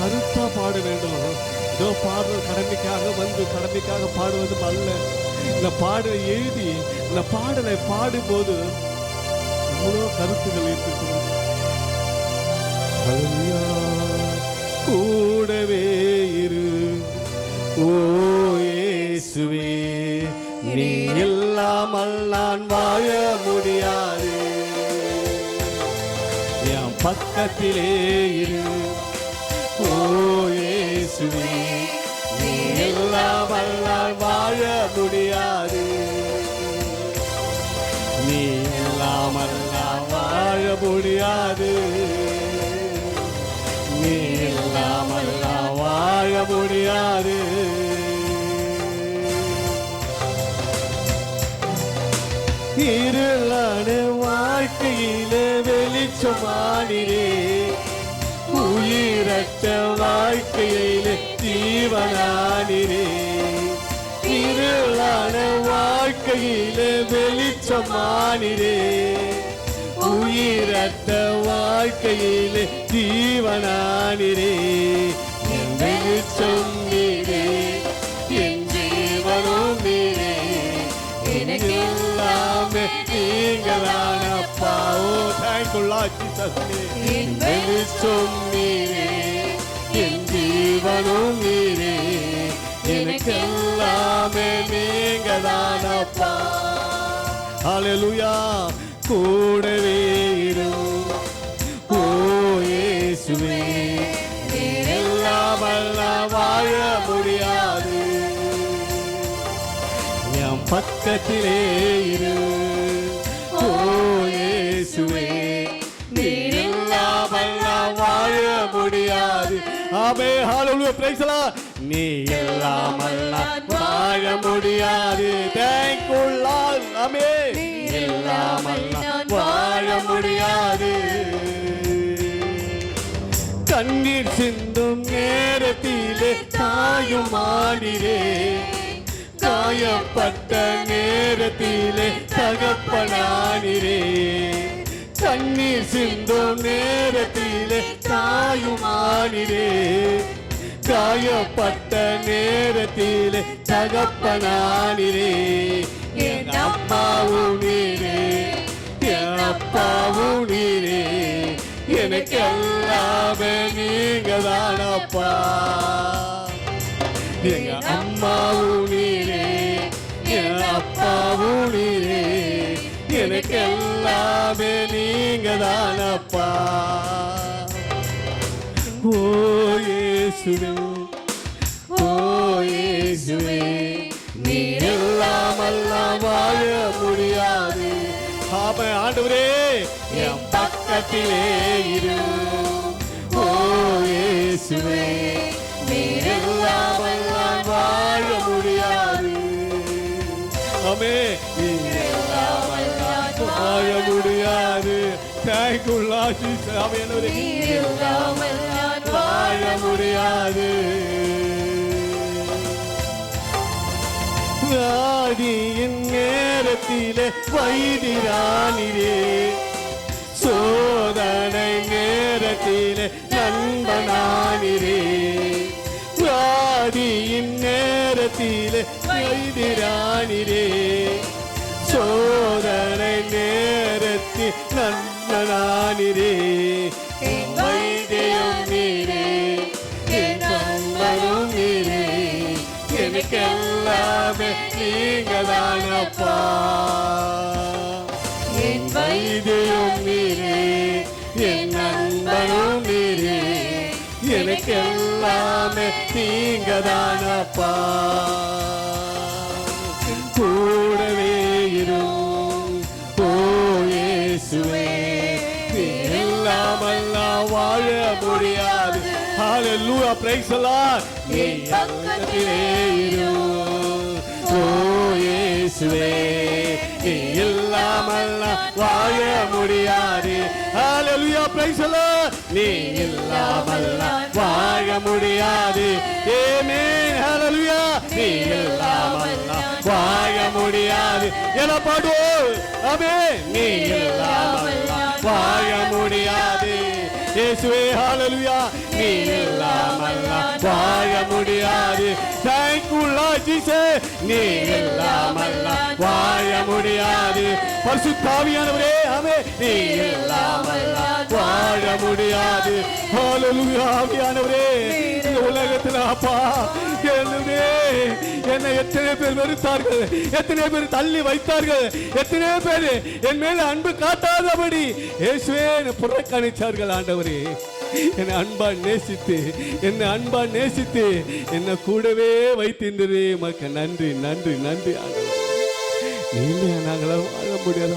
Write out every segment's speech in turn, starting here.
கருத்தா பாட வேண்டும் இதோ பாடுற கடமைக்காக வந்து கடமைக்காக பாடுவது அல்ல. இந்த பாடலை எழுதி இந்த பாடலை பாடும்போது எவ்வளோ கருத்துகள் இருக்கிறது கூடவே இரு. ஓ நீ இல்லாமல் நான் வாழ முடியாது. என் பக்கத்திலே இரு. இயேசுவே நீ எல்லா வல்லால் வாழ முடியாது. நீ இல்லாமல் நான் வாழ முடியாது. நீ இல்லாமல் நான் வாழ முடியாது. இருளான வாழ்க்கையிலே வெளிச்சமானிரே உயிரற்ற வாழ்க்கையை ஜீவனானிரே. இருளான வாழ்க்கையிலே வெளிச்சமானிரே. உயிரத்த வாழ்க்கையிலே ஜீவனானிரே. வெளிச்சம் நீரே என் ஜீவனும் நீரே. எனக்கு எல்லாமே நீங்களான பாவோ ஓ தேங்க்யூ என் வெளிச்சம் நீரே. ஜீவனும் நீரே. எனக்கு எல்லாமே நீங்கதான் அப்பா ஹalleluya. கூடவே இரு. ஓ இயேசுவே. நீர் இல்லாமல் வாழ முடியாது. என் பக்கத்திலே இரு. ஓ ஆமே ஹalleluya praise the Lord. நீ இல்லாமல் வாழ முடியாது. Thank you lord ஆமே நீ இல்லாமல் வாழ முடியாது. கண்ணீர் சிந்தும் நேரத்திலே தாயும் ஆடிரே காயப்பட்ட நேரத்திலே தகப்பனானிரே கண்ணீர் சிந்தும் நேரத்திலே தாயுமானிலே காயப்பட்ட நேரத்திலே தகப்பனானிலே என் அம்மாவும் நீரே என் அப்பாவும் நீரே எனக்கு எல்லாமே நீங்க தானப்பா எங்க அம்மாவும் நீரே என் அப்பாவும் நீரே எனக்கு எல்லாமே நீங்க தானப்பா ஓ இயேசுவே. ஓ இயேசுவே நீர் இல்லாமல் நான் வாழ முடியாது. ஆமா ஆண்டவரே என் பக்கத்திலே இரு. ஓ இயேசுவே நீர் இல்லாமல் நான் வாழ முடியாது. ஆமே நீர் இல்லாமல் நான் வாழ முடியாது தேங்க்யூ லாசி ஆமே வாழ முடியாது. ராணியின் நேரத்திலே வைதிரானிரே சோதனை நேரத்திலே நண்பனானிரே. ராணியின் நேரத்திலே வைதிரானிரே சோதனை நேரத்தில் நண்பனானிரே. நீங்க தானப்பா என் வைத்தியம் நீரே என் நண்பனும் நீரே. எனக்கு எல்லாமே நீங்க தானப்பா கூடவே இரு ஓ இயேசுவே. நீ இல்லாமல் நான் வாழ முடியாது. ஹalleluya praise the lord. இயேசுவே நீ இல்லாமல் வாழ முடியாது. ஹalleluya praise the lord. நீ இல்லாமல் வாழ முடியாது. ஆமென் ஹalleluya நீ இல்லாமல் வாழ முடியாது. என பாடுவோம்? ஆமென் நீ இல்லாமல் வாழ முடியாது. இயேசுவே ஹalleluya நீ இல்லாமல் நான் வாழ முடியாது. Thank you lord jesus. நீ இல்லாமல் நான் வாழ முடியாது. பரிசுத்தாவியானவரே ஆமே நீ இல்லாமல் நான் வாழ முடியாது. ஹalleluya ஆவியானவரே. இந்த உலகத்துல அப்பா என்னுடைய என்னை எத்தனை பேர் வெறுத்தார்கள்? எத்தனை பேர் தள்ளி வைத்தார்கள்? எத்தனை பேர் என் மேல அன்பு காட்டாதபடி இயேசுவே என்னை ஆண்டவரே. என்னை அன்பா நேசித்து என்னை அன்பா நேசித்து என்னை கூடவே வைத்திருந்ததே. மக்க நன்றி நன்றி நன்றி ஆண்டவர். இல்லையா நாங்கள வாழ முடியாது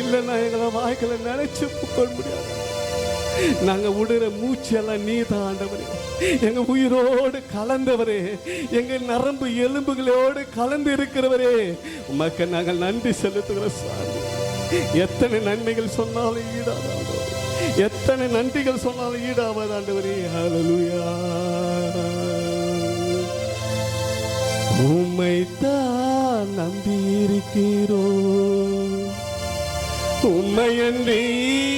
இல்லைன்னா எங்களை வாழ்க்கையில நினைச்சு கொள்ள முடியாது. நாங்க விடுற மூச்செல்லாம் நீ தான் ஆண்டவரே. எங்க உயிரோடு கலந்தவரே. எங்க நரம்பு எலும்புகளோடு கலந்து இருக்கிறவரே. உமக்கு நாங்கள் நன்றி செலுத்துகிற சாமி. எத்தனை நன்மைகள் சொன்னாலும் ஈடாத எத்தனை நன்றிகள் சொன்னாலும் ஈடாவது ஆண்டவரே. ஹalleluya. உம்மைத்தான் நம்பி இருக்கிறோம் உண்மையன்றி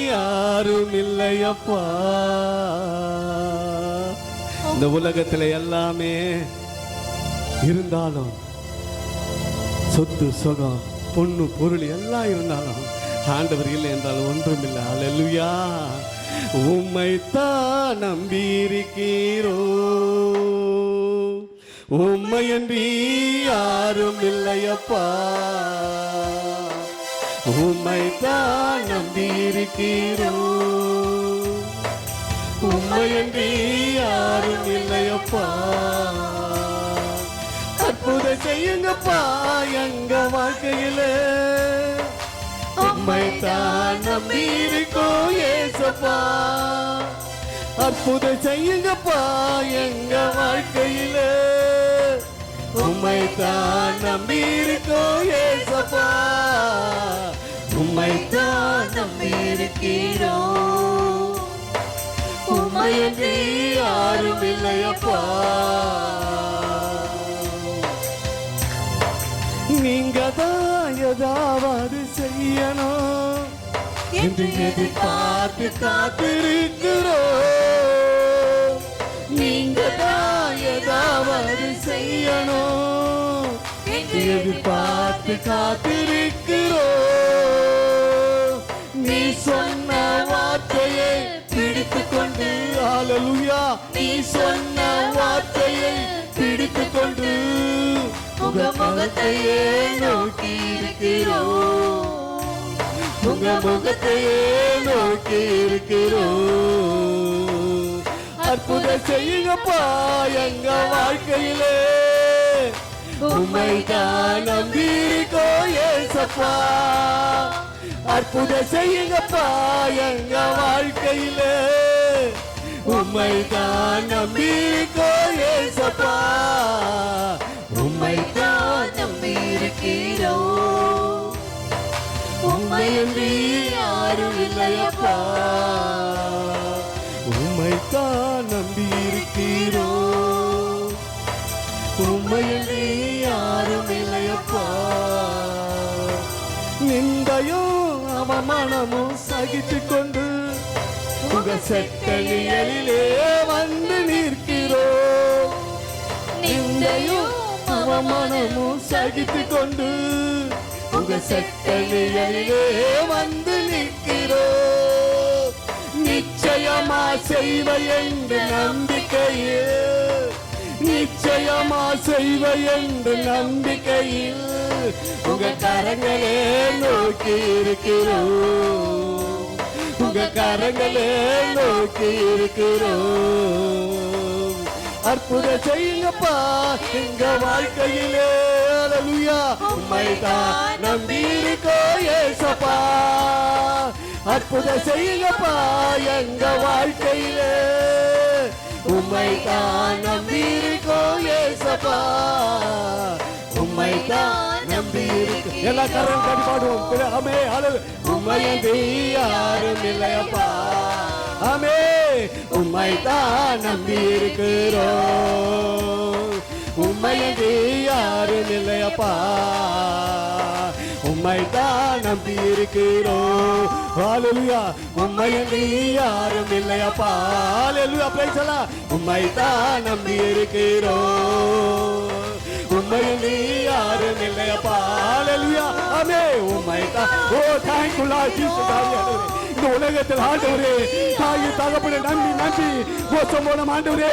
யாரும் இல்லையப்பா இந்த உலகத்துல எல்லாமே இருந்தாலும் சொத்து சுகம் பொண்ணு பொருள் எல்லாம் இருந்தாலும் ஆண்டவர் இல்லை என்றால் ஒன்றும் இல்லை அல்லேலூயா உம்மைத்தான் நம்பியிருக்கிறோ உம்மையன்றி யாரும் இல்லையப்பா உம்மை உம்மைத்தான் நம்பியிருக்கிறோ உம்மையன்றி யாரும் இல்லையப்பா. அற்புத செய்யுங்கப்பா எங்க வாழ்க்கையில. தான் நம்பியிருக்கோ ஏசப்பா. அற்புத செய்யுங்கப்பா எங்க வாழ்க்கையில. தான் நம்பியிருக்கோ ஏசப்பா. உம்மைத்தான் நம்பியிருக்கிறோம் உம்மையன்றி யாரும் இல்லையப்பா. நீங்க தான் ஏதாவது செய்யணும். என்று எதிர்பார்த்து காத்திருக்கிறோம். நீங்க தான் ஏதாவது செய்யணும். என்று எதிர்பார்த்து காத்திருக்கிறோம் சொன்ன வார்த்தையை பிடித்து கொண்டு ஹalleluya. நீ சொன்ன வார்த்தையை பிடித்து கொண்டு உங்க முகத்தையே நோக்கி இருக்கிறோம் உங்க முகத்தையே நோக்கி இருக்கிறோம் அற்புதம் செய்யுங்கப்பா எங்க வாழ்க்கையிலே. உம்மை தான் நம்பியிருக்கோ ஏசப்பா. அற்புத செய்யுங்கப்பா எங்க வாழ்க்கையில. உம்மை தான் நம்பி கோயேசப்பா உம்மை தான் நம்பி இருக்கிறோ உம்மை என்று யாரும் இல்லையப்பா. உம்மை தான் உம்மைத்தான் நம்பியிருக்கிறோ உம்மையன்றி யாரும் இல்லையப்பா. நிந்தையும் அவமானமும் சகித்து கொண்டு உங்க செட்டலியலிலே வந்து நிற்கிறோம் நிந்தையும் அவமானமும் சகித்து கொண்டு உங்க செட்டலியலிலே வந்து நிற்கிறோம் நிச்சயமா செய்வ என்று நம்பிக்கையே நிச்சயமா செய்வ என்று நம்பிக்கையில். உங்க கரங்களே நோக்கி இருக்கிறோம். உங்க கரங்களே நோக்கி இருக்கிறோம். அற்புத செய்யுங்கப்பா எங்க வாழ்க்கையிலே. அல்லேலூயா உம்மை தான் நம்பி இருக்கோ ஏசப்பா. அற்புத செய்யுங்கப்பா எங்க வாழ்க்கையிலே. உம்மை தான் நம்பி இருக்கோ ஏசப்பா. உம்மை தான் நம்பி இருக்கு எல்லா கரம் கடி பாடுவோம் ஆமே அழகு உம்மை என்று யாரும் இல்லையப்பா. ஆமே உம்மை தான் நம்பி இருக்கிறோம் உம்மை என்று யாரும் இல்லையப்பா. உம்மை தான் நம்பி இருக்கிறோம் ஹalleluya. உம்மை நீ யாரும் இல்லையப்பா. ஹalleluya. உம்மை தான் நம்பி இருக்கிறோம் உண்மையில் நீ யாரும் இல்லையப்பா ஹalleluya அமே உண்மை ஓ thank you இந்த உலகத்தில் ஆண்டவரே தாய் தகப்பனை நம்பி நம்பி மோசம் போன ஆண்டவரே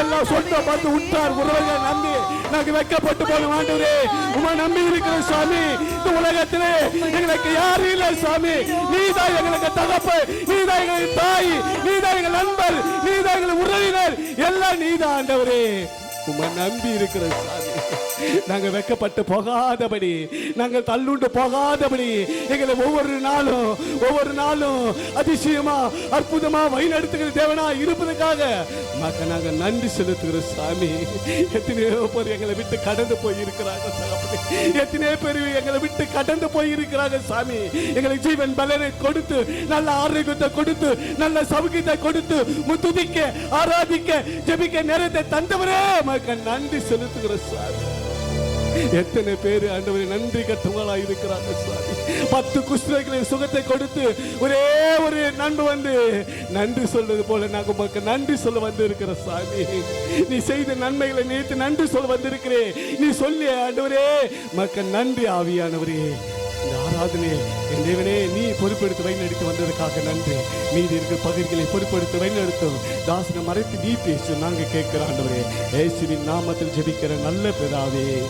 எல்லாம் சொந்த பார்த்து உற்றார் உறவுகள் நம்பி நாங்கள் வெக்கப்பட்டு போன ஆண்டவரே உமை நம்பி இருக்கிற சாமி இந்த உலகத்திலே எங்களுக்கு யாரும் இல்லை சாமி நீதான் எங்களுக்கு தகப்பு நீதான் எங்களுக்கு தாய் நீதான் எங்கள் நண்பர் நீதான் எங்கள் உறவினர் எல்லாம் நீதான் ஆண்டவரே உமை நம்பி இருக்கிற சாமி. நாங்க வெக்கப்பட்டு போகாதபடி நாங்கள் தள்ளுண்டு போகாதபடி எங்களை ஒவ்வொரு நாளும் ஒவ்வொரு நாளும் அதிசயமா அற்புதமா வழிநடத்துகிற தேவனா இருப்பதற்காக மக்க நாங்க நன்றி செலுத்துகிற சாமி. எத்தனையோ பேர் எங்களை விட்டு கடந்து போயிருக்கிறாங்க சாமி. எத்தனையோ பேர் எங்களை விட்டு கடந்து போய் இருக்கிறாங்க சாமி. எங்களுக்கு ஜீவன் பலனை கொடுத்து நல்ல ஆரோக்கியத்தை கொடுத்து நல்ல சவுகியத்தை கொடுத்து முத்துதிக்க ஆராதிக்க ஜெபிக்க நேரத்தை தந்தவரே மக்க நன்றி செலுத்துகிற சாமி எத்தனை பேர் ஆண்டவரை நன்றி கட்டவங்களா இருக்கிறாங்க சுவாமி பத்து குஷ்டர்களை சுகத்தை கொடுத்து ஒரே ஒரு நண்பு வந்து நன்றி சொல்றது போல நாங்க உமக்கு நன்றி சொல்ல வந்து இருக்கிற சாமி. நீ செய்த நன்மைகளை நினைத்து நன்றி சொல்ல வந்திருக்கிறே நீ சொல்லி ஆண்டவரே மக்க நன்றி ஆவியானவரே. ஆராதனையை என் தேவனே நீ பொறுப்பெடுத்து வழிநடத்தி வந்ததுக்காக நன்றி. மீதி இருக்கிற பகுதிகளை பொறுப்பெடுத்து வழிநடத்தும். தாசனை மறைத்து நீ பேசும். நாங்க கேட்கிற ஆண்டவரே நாமத்தில் ஜெபிக்கிற நல்ல பிதாவே.